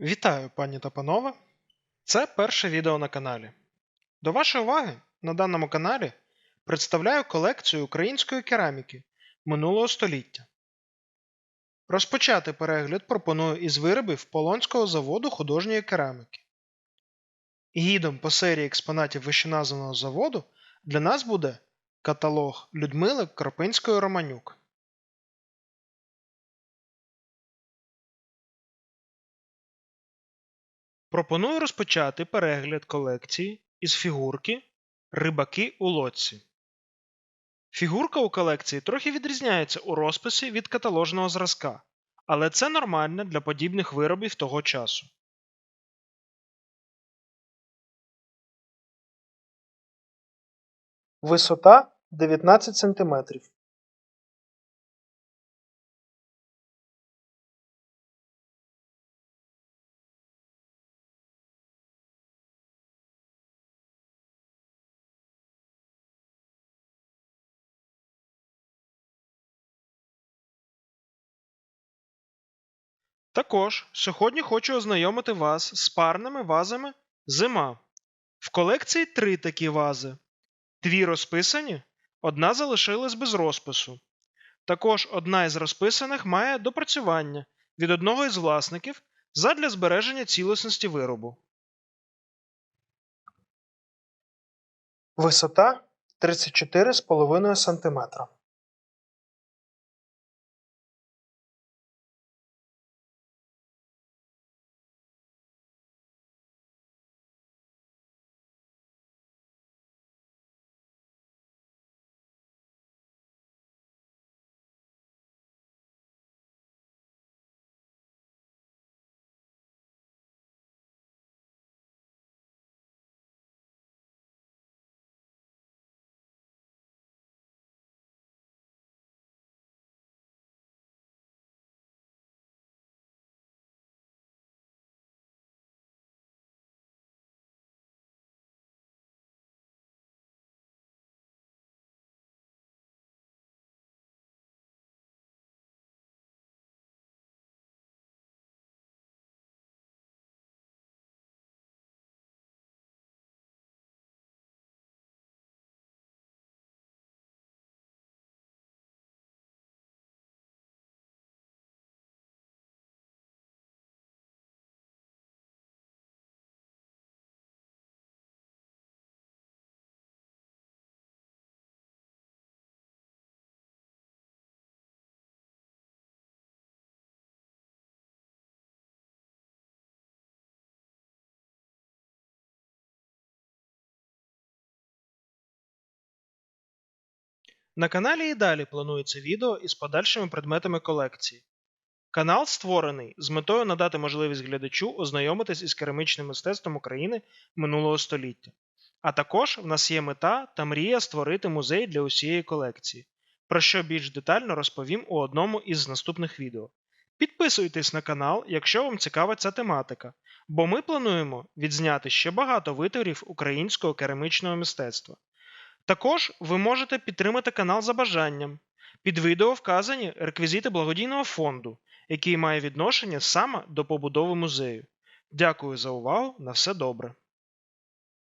Вітаю, пані та панове! Це перше відео на каналі. До вашої уваги на даному каналі представляю колекцію української кераміки минулого століття. Розпочати перегляд пропоную із виробів Полонського заводу художньої кераміки. Гідом по серії експонатів вищеназваного заводу для нас буде каталог Людмили Кропинської Романюк. Пропоную розпочати перегляд колекції із фігурки Рибаки у лодці. Фігурка у колекції трохи відрізняється у розписі від каталожного зразка, але це нормально для подібних виробів того часу. Висота 19 см. Також сьогодні хочу ознайомити вас з парними вазами зима. В колекції три такі вази. Дві розписані, одна залишилась без розпису. Також одна із розписаних має допрацювання від одного із власників задля збереження цілісності виробу. Висота 34,5 см. На каналі і далі планується відео із подальшими предметами колекції. Канал створений з метою надати можливість глядачу ознайомитись із керамічним мистецтвом України минулого століття. А також в нас є мета та мрія створити музей для усієї колекції, про що більш детально розповім у одному із наступних відео. Підписуйтесь на канал, якщо вам цікава ця тематика, бо ми плануємо відзняти ще багато витворів українського керамічного мистецтва. Також ви можете підтримати канал за бажанням. Під відео вказані реквізити благодійного фонду, який має відношення саме до побудови музею. Дякую за увагу. На все добре.